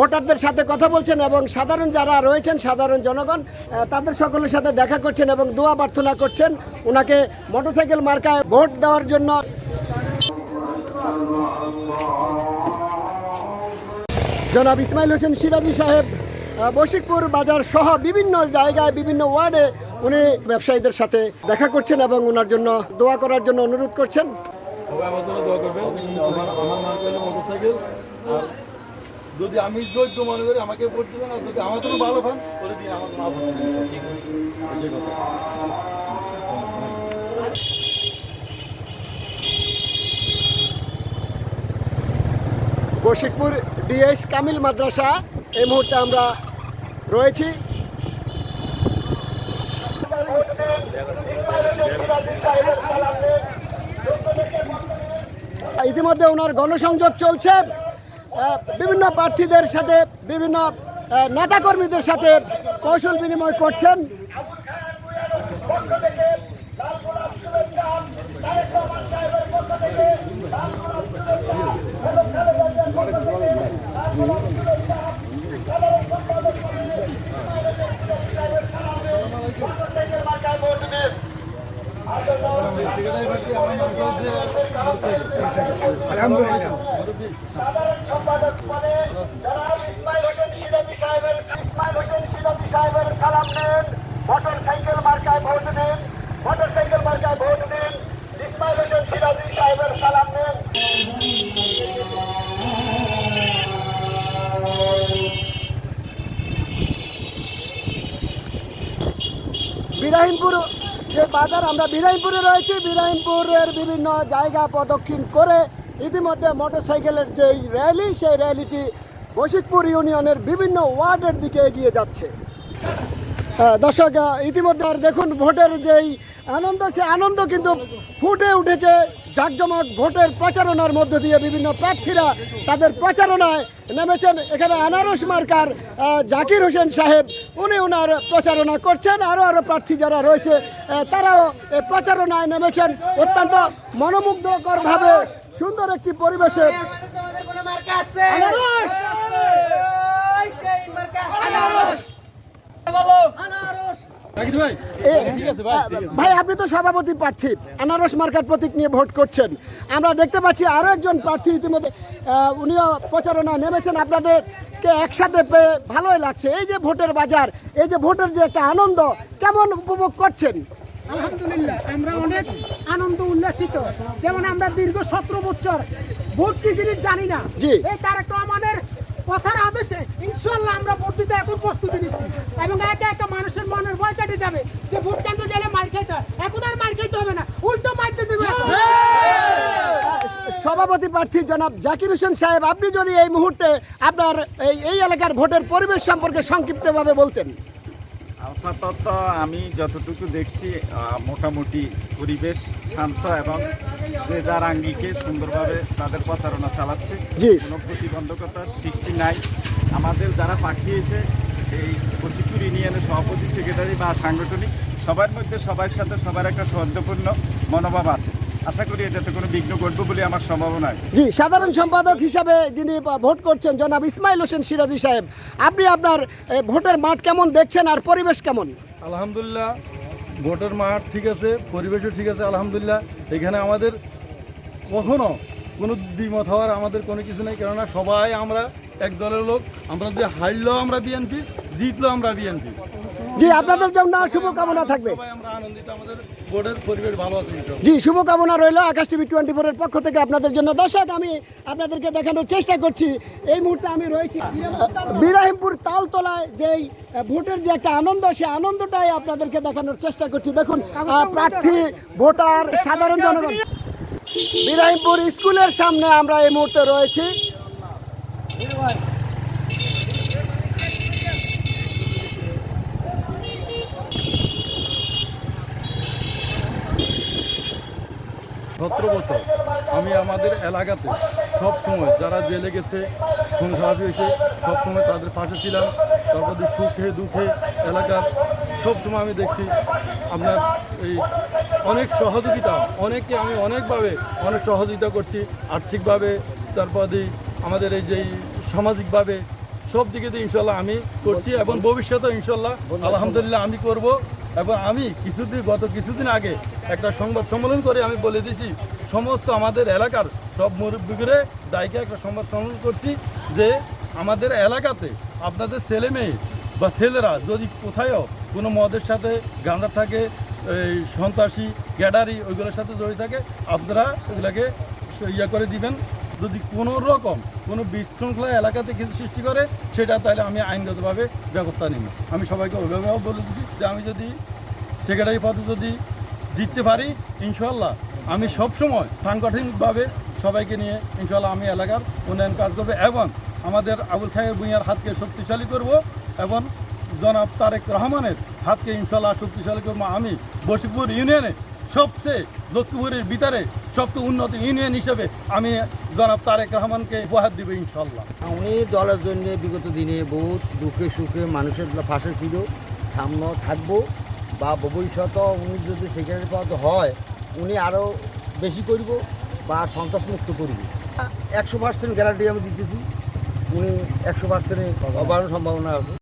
ভোটারদের সাথে কথা বলছেন এবং সাধারণ যারা রয়েছেন, সাধারণ জনগণ তাদের সকলের সাথে দেখা করছেন এবং দোয়া প্রার্থনা করছেন। ওনাকে মোটরসাইকেল মার্কায় ভোট দেওয়ার জন্য জনাব ইসমাইল হোসেন সিরাজি সাহেব বশিকপুর বাজার সহ বিভিন্ন জায়গায়, বিভিন্ন ওয়ার্ডে উনি ব্যবসায়ীদের সাথে দেখা করছেন এবং ওনার জন্য দোয়া করার জন্য অনুরোধ করছেন। যদি আমি যোগ্য মনে করি, আমাকে ভোট দেবেন, আর যদি আমার ভালো পান করে দিয়ে আমার না ভোট দেবেন এই কথা। বশিকপুর ডিএস কামিল মাদ্রাসা, এই মুহূর্তে আমরা রয়েছি। ইতিমধ্যে ওনার গণসংযোগ চলছে। বিভিন্ন প্রার্থীদের সাথে বিভিন্ন নেতাকর্মীদের সাথে কৌশল বিনিময় করছেন। সাহেবের সাইকেল মার্কায় ভোট সাইকেল মার্কায় ভোট সিরাজি সাহেবের বিরাহিমপুর যে বাজার, আমরা বিরাহিমপুরে রয়েছি। বিরাহিমপুরের বিভিন্ন জায়গা প্রদক্ষিণ করে ইতিমধ্যে মোটরসাইকেলের যে র্যালি সেই র্যালিটি বশিকপুর ইউনিয়নের বিভিন্ন ওয়ার্ডের দিকে এগিয়ে যাচ্ছে। হ্যাঁ, দর্শক ইতিমধ্যে আর দেখুন ভোটের যেই আনন্দ সে আনন্দ কিন্তু ফুটে উঠেছে। জাকজমক ভোটের প্রচারণার মধ্য দিয়ে বিভিন্ন প্রার্থীরা তাদের প্রচারণায় নেমেছেন। এখানে আনারস মার্কার জাকির হোসেন সাহেব উনি ওনার প্রচারণা করছেন। আরও আরও প্রার্থী যারা রয়েছে তারাও প্রচারণায় নেমেছেন। অত্যন্ত মনোমুগ্ধকরভাবে সুন্দর একটি পরিবেশে ভাই, আপনি তো সভাপতি প্রার্থী। আনারস মার্কার প্রতীক নিয়ে ভোট করছেন। আমরা দেখতে পাচ্ছি আরও একজন প্রার্থী ইতিমধ্যে উনিও প্রচারণা নেমেছেন। আপনাদেরকে একসাথে পেয়ে ভালোই লাগছে। এই যে ভোটের বাজার, এই যে ভোটের যে একটা আনন্দ, কেমন উপভোগ করছেন? আলহামদুলিল্লাহ আমরা অনেক আনন্দ উল্লাসিত। যেমন আমরা দীর্ঘ সতেরো বছর ভোট কি জিনিস জানি না। এই তারেক রহমানের কথার আদেশে ইনশাল্লাহ আমরা ভোট দিতে এখন প্রস্তুতি নিচ্ছি। এবং একে একে মানুষের মনের ভয় কেটে যাবে যে ভোট কেন্দ্র গেলে মার খাইতে হয়। এখন আর মার খাইতে হবে না উল্টো মারতে দেবে সভাপতি প্রার্থী জনাব জাকির হোসেন সাহেব আপনি যদি এই মুহূর্তে আপনার এই এই এলাকার ভোটের পরিবেশ সম্পর্কে সংক্ষিপ্তভাবে বলতেন। আপাতত আমি যতটুকু দেখছি মোটামুটি পরিবেশ শান্ত এবং যে যার আঙ্গিকে সুন্দরভাবে তাদের প্রচারণা চালাচ্ছে। কোনো প্রতিবন্ধকতার সৃষ্টি নাই। আমাদের যারা পাঠিয়েছে এই প্রশিক্ষণ ইউনিয়নের সভাপতি সেক্রেটারি বা সাংগঠনিক সবার মধ্যে সবার সাথে সবার একটা সহ্যপূর্ণ মনোভাব আছে। আশা করি এটাতে কোনো বিঘ্ন ঘটবে বলে আমার সম্ভাবনা জি সাধারণ সম্পাদক হিসাবে যিনি ভোট করছেন জনাব ইসমাইল হোসেন সিরাজি সাহেব আপনি আপনার ভোটের মাঠ কেমন দেখছেন আর পরিবেশ কেমন? আলহামদুলিল্লাহ ভোটের মাঠ ঠিক আছে পরিবেশও ঠিক আছে আলহামদুলিল্লাহ। এখানে আমাদের কখনো কোনো দ্বিমত হওয়ার আমাদের কোনো কিছু নেই কেননা সবাই আমরা এক দলের লোক। আমরা যে হারলেও আমরা বিএনপি জিতলেও আমরা বিএনপি। জি আপনাদের জন্য শুভকামনা থাকবে। আমরা আনন্দিত আমাদের জি, শুভকামনা রইল আকাশ টিভি টোয়েন্টি ফোরের পক্ষ থেকে আপনাদের জন্য। দর্শক, আমি আপনাদেরকে দেখানোর চেষ্টা করছি। এই মুহূর্তে আমি রয়েছি বিরাহিমপুর তালতলায়, যেই ভোটের যে একটা আনন্দ সেই আনন্দটাই আপনাদেরকে দেখানোর চেষ্টা করছি। দেখুন প্রার্থী, ভোটার, সাধারণ জনগণ। বিরাহিমপুর স্কুলের সামনে আমরা এই মুহূর্তে রয়েছি। সতেরো বছর আমি আমাদের এলাকাতে সব সময় যারা জেলে গেছে খুন খারাপ হয়েছে সব সময় তাদের পাশে ছিলাম। তারপরে সুখে দুঃখে এলাকার সব সময় আমি দেখছি আপনার এই অনেক সহযোগিতা অনেককে আমি অনেকভাবে অনেক সহযোগিতা করছি। আর্থিকভাবে তারপরে আমাদের এই যে সামাজিকভাবে সব দিকে দিয়ে ইনশাল্লাহ আমি করছি এবং ভবিষ্যতে ইনশাল্লাহ আলহামদুলিল্লাহ আমি করব। এবং আমি কিছুদিন গত কিছুদিন আগে একটা সংবাদ সম্মেলন করে আমি বলে দিয়েছি, সমস্ত আমাদের এলাকার সব মুরব্বীগুলো দায়কে একটা সংবাদ সম্মেলন করছি যে আমাদের এলাকাতে আপনাদের ছেলে মেয়ে বা ছেলেরা যদি কোথায়ও কোনো মদের সাথে গাঁজা থাকে, এই সন্ত্রাসী, গ্যাডারি ওইগুলোর সাথে জড়িত থাকে, আপনারা ওগুলোকে ইয়ে করে দিবেন। যদি কোনো রকম কোনো বিশৃঙ্খলা এলাকাতে কিছু সৃষ্টি করে, সেটা তাহলে আমি আইনগতভাবে ব্যবস্থা নিব। আমি সবাইকে অভিভাবক বলে দিচ্ছি যে আমি যদি সেক্রেটারি পদে যদি জিততে পারি ইনশাল্লাহ আমি সবসময় সাংগঠনিকভাবে সবাইকে নিয়ে ইনশাল্লাহ আমি এলাকার উন্নয়ন কাজ করব এবং আমাদের আবুল খায়ের ভূঁইয়ার হাতকে শক্তিশালী করব এবং জনাব তারেক রহমানের হাতকে ইনশাল্লাহ শক্তিশালী করব। আমি বসিপুর ইউনিয়নে সবচেয়ে লক্ষ্মীপুরের ভিতরে সবচেয়ে উন্নত ইউনিয়ন হিসেবে আমি জনাব তারেক রহমানকে উপহার দিব ইনশাল্লাহ উনি দলের জন্য বিগত দিনে বহুত দুঃখে সুখে মানুষের ফাঁসে ছিল, সামনে থাকব বা ভবিষ্যতে উনি যদি সেক্রেটারি পদ হয়, উনি আরও বেশি করব বা সন্ত্রাসমুক্ত করব। একশো পার্সেন্ট গ্যারান্টি আমি দিতেছি, উনি একশো পার্সেন্টে হবার সম্ভাবনা আছে।